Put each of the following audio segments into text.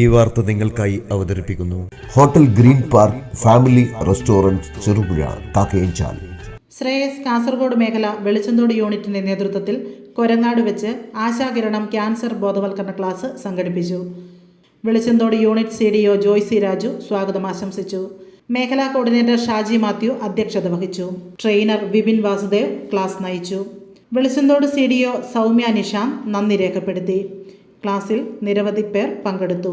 ഈ വാർത്ത നിങ്ങൾക്കായി അവതരിപ്പിക്കുന്നു. Hotel green park family restaurant Cherupuzha Kakkayanchal. Sreyas Kasaragod മേഖല വെളിച്ചന്തോട് യൂണിറ്റിന്റെ നേതൃത്വത്തിൽ കൊരങ്ങാട് വെച്ച് ആശാകിരണം ക്യാൻസർ ബോധവൽക്കരണ ക്ലാസ് സംഘടിപ്പിച്ചു. Velichanthode unit C D O Joy C Raju സ്വാഗതം ആശംസിച്ചു. മേഖലാ കോർഡിനേറ്റർ ഷാജി മാത്യു അധ്യക്ഷത വഹിച്ചു. ട്രെയിനർ വിപിൻ വാസുദേവ് ക്ലാസ് നയിച്ചു. Velichanthode C D O Soumya Nisham നന്ദി രേഖപ്പെടുത്തി. ക്ലാസ്സിൽ നിരവധി പേർ പങ്കെടുത്തു.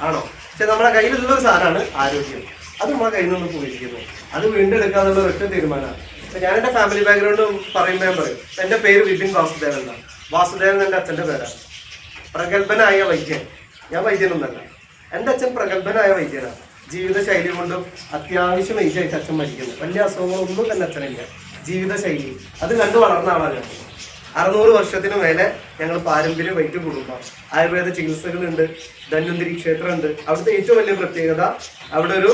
ആണോ? പക്ഷെ നമ്മുടെ കയ്യിലുള്ള ഒരു സാധനമാണ് ആരോഗ്യം. അത് നമ്മുടെ കയ്യിൽ നിന്ന് പോയിരിക്കുന്നു. അത് വീണ്ടെടുക്കാന്നുള്ള ഒറ്റ തീരുമാനമാണ്. ഞാൻ എന്റെ ഫാമിലി ബാക്ക്ഗ്രൗണ്ട് പറയുമ്പോൾ പറയും. എന്റെ പേര് വിപിൻ വാസുദേവൻ എന്നാണ്. വാസുദേവൻ എന്റെ അച്ഛന്റെ പേരാണ്. പ്രഗത്ഭനായ വൈദ്യൻ. ഞാൻ വൈദ്യനൊന്നല്ല. എന്റെ അച്ഛൻ പ്രഗത്ഭനായ വൈദ്യനാണ്. ജീവിതശൈലി കൊണ്ടും അത്യാവശ്യം ഏജായിട്ട് അച്ഛൻ മരിക്കുന്നു. വലിയ അസുഖങ്ങളൊന്നും തന്നെ അച്ഛനില്ല. ജീവിതശൈലി. അത് കണ്ടു വളർന്ന ആളാണ് അറുന്നൂറ് വർഷത്തിന് മേലെ ഞങ്ങൾ പാരമ്പര്യ വൈറ്റ് കുടുംബം ആയുർവേദ ചികിത്സകളുണ്ട് ധന്വന്തിരി ക്ഷേത്രമുണ്ട്. അവിടുത്തെ ഏറ്റവും വലിയ പ്രത്യേകത അവിടെ ഒരു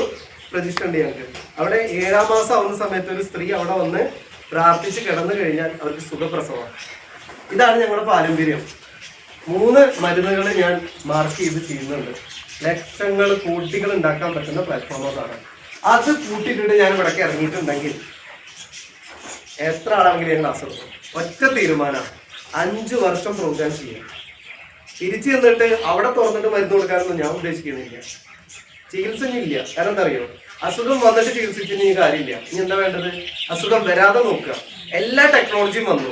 പ്രതിഷ്ഠ ഉണ്ട് ഞങ്ങൾക്ക്. അവിടെ ഏഴാം മാസം ആവുന്ന സമയത്ത് ഒരു സ്ത്രീ അവിടെ വന്ന് പ്രാർത്ഥിച്ച് കിടന്നു കഴിഞ്ഞാൽ അവർക്ക് സുഖപ്രസവമാണ്. ഇതാണ് ഞങ്ങളുടെ പാരമ്പര്യം. മൂന്ന് മരുന്നുകൾ ഞാൻ മാർക്ക് ചെയ്ത് ചെയ്യുന്നുണ്ട്. ലക്ഷങ്ങൾ കോട്ടികൾ ഉണ്ടാക്കാൻ പറ്റുന്ന പ്ലാറ്റ്ഫോമാണ് അത് കൂട്ടിയിട്ടിട്ട് ഞാൻ ഇവിടേക്ക് ഇറങ്ങിയിട്ടുണ്ടെങ്കിൽ എത്ര ആളാണെങ്കിലും ഞങ്ങൾ അസുഖം ഒറ്റ തീരുമാനമാണ് അഞ്ചു വർഷം പ്രോഗ്രാം ചെയ്യാം. തിരിച്ചു ചെന്നിട്ട് അവിടെ തുറന്നിട്ട് മരുന്ന് കൊടുക്കാനൊന്നും ഞാൻ ഉദ്ദേശിക്കുന്നില്ല. ചികിത്സ ഇല്ല കാരണം എന്തറിയോ അസുഖം വന്നിട്ട് ചികിത്സിച്ചിന് ഈ കാര്യമില്ല. ഇനി എന്താ വേണ്ടത്? അസുഖം വരാതെ നോക്കുക. എല്ലാ ടെക്നോളജിയും വന്നു.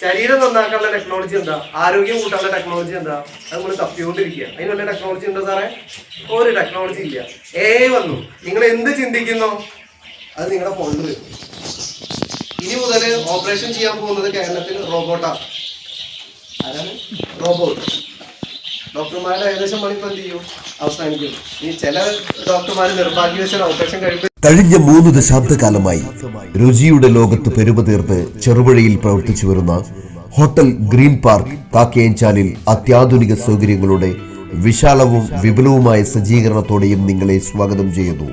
ശരീരം നന്നാക്കാനുള്ള ടെക്നോളജി എന്താ? ആരോഗ്യം കൂട്ടാനുള്ള ടെക്നോളജി എന്താ? അത് നമ്മൾ തപ്പിക്കൊണ്ടിരിക്കുക. അതിന് വല്ല ടെക്നോളജി ഉണ്ടോ സാറേ? ഒരു ടെക്നോളജി ഇല്ല. ഏ വന്നു. നിങ്ങൾ എന്ത് ചിന്തിക്കുന്നു? അത് നിങ്ങളുടെ ഫോണിൽ വരും. ഇനി മുതൽ ഓപ്പറേഷൻ ചെയ്യാൻ പോകുന്നത് കേരളത്തിൽ റോബോട്ടാണ് ആരാണ്? റോബോട്ട്. ഡോക്ടർമാരുടെ ഏകദേശം പണിപ്പോൾ എന്ത് ചെയ്യും? അവസാനിക്കും. ഇനി ചില ഡോക്ടർമാർ നിർഭാഗ്യവശാൽ ഓപ്പറേഷൻ കഴിയുമ്പോൾ കഴിഞ്ഞ മൂന്ന് ദശാബ്ദകാലമായി രുചിയുടെ ലോകത്ത് പെരുമതീർത്ത് ചെറുപുഴയിൽ പ്രവർത്തിച്ചു വരുന്ന ഹോട്ടൽ ഗ്രീൻ പാർക്ക് കാക്കയഞ്ചാലിൽ അത്യാധുനിക സൗകര്യങ്ങളുടെ വിശാലവും വിപുലവുമായ സജ്ജീകരണത്തോടെയും നിങ്ങളെ സ്വാഗതം ചെയ്യുന്നു.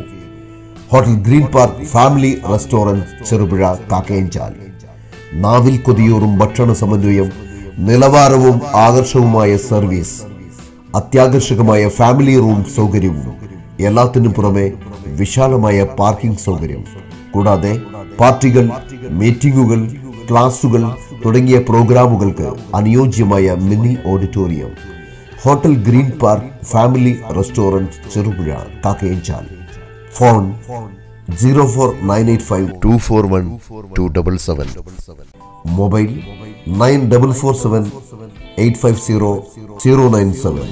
Hotel green park family restaurant Cherupuzha Kakkayanchal. നാവിൽ കൊതിയൂറും ഭക്ഷണ സമന്വയം നിലവാരവും ആകർഷവുമായ സർവീസ് അത്യാകർഷകമായ ഫാമിലി റൂം സൗകര്യവും എല്ലാത്തിനും പുറമെ വിശാലമായ പാർക്കിംഗ് സൗകര്യം. കൂടാതെ പാർട്ടികൾ മീറ്റിംഗുകൾ ക്ലാസുകൾ തുടങ്ങിയ പ്രോഗ്രാമുകൾക്ക് അനുയോജ്യമായ mini auditorium. Hotel green park family restaurant Cherupuzha Kakkayanchal. phone zero four nine eight five two four one two double seven mobile nine double four seven eight five zero zero nine seven